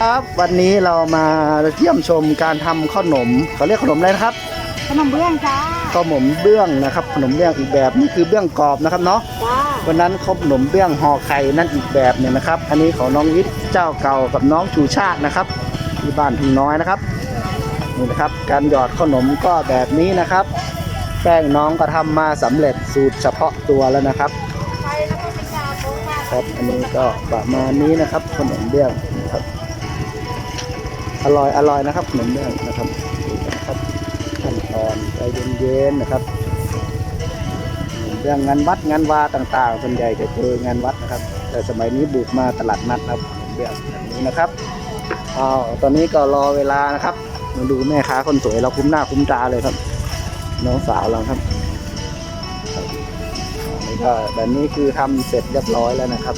ครับวันนี้เรามาเยี่ยมชมการทำขนมเขาเรียกขนมอะไรนะครับ ขนมเบื้องจ้าขนมเบื้องนะครับ ขนมเบื้องอีกแบบนี่คือเบื้องกรอบนะครับเนาะจ้าวันนั้นขนมเบื้องห่อไข่นั่นอีกแบบหนึ่งนะครับ อันนี้ของน้องวิทย์เจ้าเก่ากับน้องชูชาตินะครับที่บ้านพิงน้อยนะครับนี่นะครับ การหยอดขนมก็แบบนี้นะครับแป้งน้องก็ทำมาสำเร็จสูตรเฉพาะตัวแล้วนะครับไปแล้วก็เป็นยาโบ๊ะค่ะครับอันนี้ก็ประมาณนี้นะครับขนมเบื้องนะครับ อร่อยอร่อยนะครับขนมเบื้องนะครับนะครับขั้นตอนใจเย็นๆนะครับเรื่องงานวัดงานวาต่างๆส่วนใหญ่จะเจองานวัดนะครับ แต่สมัยนี้บุกมาตลาดนัดครับขนมเบื้องแบบนี้นะครับอ้าวตอนนี้ก็รอเวลานะครับมาดูแม่ค้าคนสวยเราคุ้มหน้าคุ้มตาเลยครับ น้องสาวเราครับนี่ก็แบบนี้คือทำเสร็จเรียบร้อยแล้วนะครับ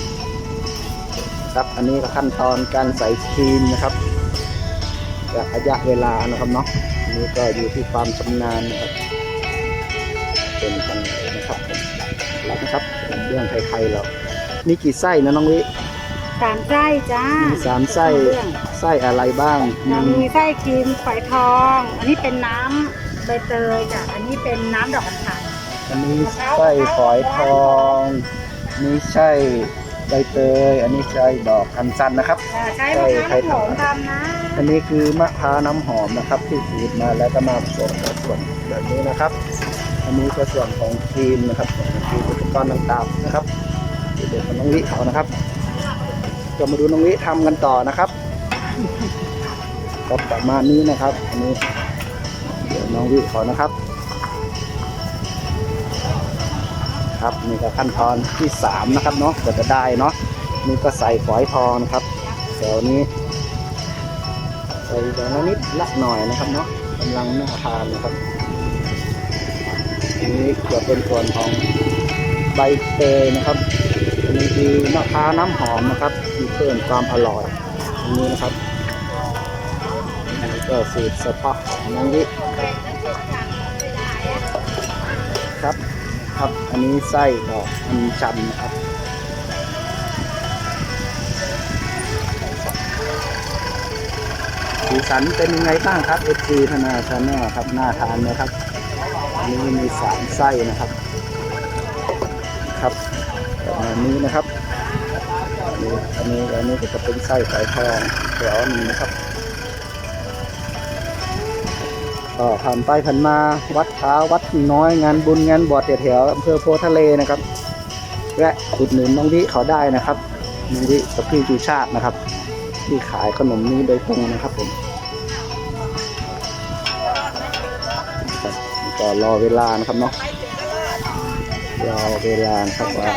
ครับอันนี้ก็ขั้นตอนการใส่ครีมนะครับ จากระยะเวลานะครับเนาะอันนี้ก็อยู่ที่ความชำนาญนะครับเป็นกันเลยนะครับผมแล้วนะครับเป็นเรื่องไทยๆเรานี่กี่ไส้นะน้องวิสามไส้จ้ามีสามไส้ขนมเบื้องไส้อะไรบ้างจะมีมีไส้ครีมฝอยทอง อันนี้เป็นน้ำใบเตยจ้ะอันนี้เป็นน้ำดอกอัญชันอันนี้ไส้ฝอยทองนี่ไส้ ใบเตย อันนี้ไส้ดอกคันจันนะครับอ่าใช้มะพร้าวน้ำหอมทำนะอันนี้คือมะพร้าวน้ำหอมนะครับ ที่ขูดมาแล้วก็มาผสมกับส่วนแบบนี้นะครับ อันนี้ก็ส่วนของครีมนะครับครีมอุปกรณ์ต่างๆนะครับเดี๋ยวกับน้องวิเขานะครับจะมาดูน้องวิทำกันต่อนะครับก็ประมาณนี้นะครับ อันนี้ เดี๋ยวน้องวิเขานะครับ ครับนี่ก็ขั้นตอนที่สามนะครับเนาะก็จะได้เนาะนี่ก็ใส่ฝอยทองนะครับแถวนี้ใส่อย่ละนิดละหน่อยนะครับเนาะกำลังน่าทานนะครับอันนี้จะเป็นส่วนของใบเตยนะครับอันนี้คือมะพร้าวน้ำหอมนะครับที่เพิ่มความอร่อยอันนี้นะครับอันนี้ก็สูตรเฉพาะของน้องวิครับ ครับ อันนี้ไส้ดอกอัญชันนะครับสีสันเป็นยังไงบ้างครับเอจีธนาชาแนลครับน่าทานนะครับ อันนี้มีสามไส้นะครับ ครับประมาณนี้นะครับอันนี้อันนี้อันนี้ก็จะเป็นไส้ไก่ทองแถวนึงนะครับ ก็ผ่านไปผ่านมาวัดเท้าวัดน้อยงานบุญงานบวชแถวอำเภอโพทะเลนะครับแวะอุดหนุนน้องวิเขาได้นะครับน้องวิกับพี่ชูชาตินะครับ ที่ขายขนมนี้โดยตรงนะครับผมก็รอเวลานะครับเนาะรอเวลาครับว่า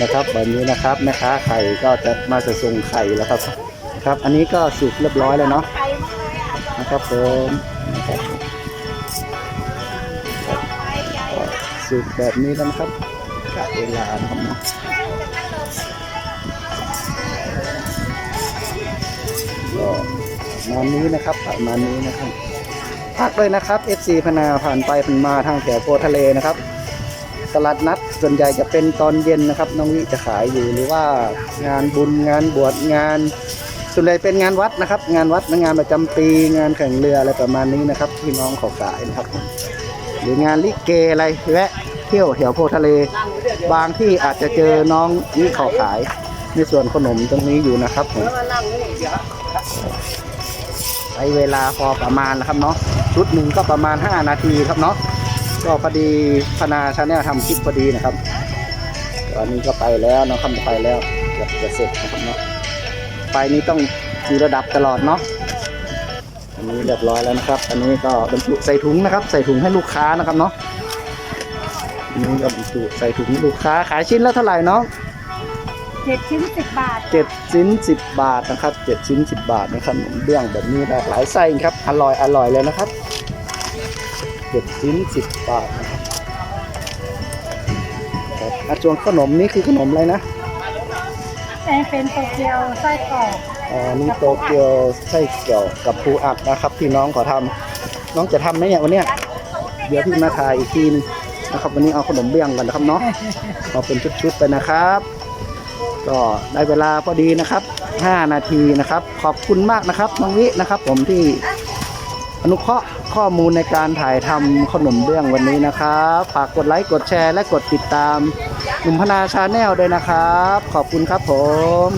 นะครับวันนี้นะครับแม่ค้าไข่ก็จะมาจะส่งไข่แล้วครับครับ อันนี้ก็สุกเรียบร้อยแล้วเนาะ นะครับผมนะครับสุกแบบนี้แล้วนะครับกะเวลานะครับเนาะก็มานี้นะครับประมาณนี้นะครับพักเลยนะครับ FC พนาผ่านไปผ่านมาทางแถวโพทะเลนะครับ ตลาดนัดส่วนใหญ่จะเป็นตอนเย็นนะครับ น้องวิจะขายอยู่หรือว่างานบุญงานบวชงาน ส่วนใหญ่เป็นงานวัดนะครับ งานวัดงานประจำปีงานแข่งเรืออะไรประมาณนี้นะครับที่น้องเขาขายนะครับ หรืองานลิเกอะไรแวะเที่ยวแถวโพทะเล บางที่อาจจะเจอน้องนี่เขาขาย ในส่วนขนมตรงนี้อยู่นะครับผมใช้เวลาพอประมาณนะครับเนาะชุดหนึ่งก็ประมาณ 5 นาทีครับเนาะก็พอดีพนาชาแนลทำคลิปพอดีนะครับตอนนี้ก็ไปแล้วนะคำไปแล้วเกือบจะเสร็จนะครับเนาะ ไฟนี้ต้องมีระดับตลอดเนาะอันนี้เรียบร้อยแล้วนะครับ อันนี้ก็บรรจุใส่ถุงนะครับ ใส่ถุงให้ลูกค้านะครับเนาะอันนี้ก็บรรจุใส่ถุงให้ลูกค้าขายชิ้นละเท่าไหร่เนาะเจ็ดชิ้นสิบบาทเจ็ดชิ้นสิบบาทนะครับเจ็ดชิ้นสิบบาทนะครับขนมเบื้องแบบนี้หลากหลายไส้ครับอร่อยอร่อยเลยนะครับเจ็ดชิ้นสิบบาทนะครับครับอะส่วนขนมนี่คือขนมอะไรนะ งเป็นโตเกียวไส้กรอกอ๋อนี่โตเกียวไส้กรอกกับปูอัดนะครับ ที่น้องขอทำ น้องจะทำไหมเนี่ยวันเนี้ยเดี๋ยวพี่มาถ่ายอีกทีนนะครับ วันนี้เอาขนมเบี้ยงกันนะครับเนาะเอาเป็นชุดๆไปนะครับ ก็ได้เวลาพอดีนะครับ 5 นาทีนะครับ ขอบคุณมากนะครับน้องวินะครับ ผมที่อนุเคราะห์ข้อมูลในการถ่ายทำขนมเบื้องวันนี้นะครับ ฝากกดไลค์ กดแชร์ และกดติดตาม หนุ่มพนาชาแนลด้วยนะครับ ขอบคุณครับผม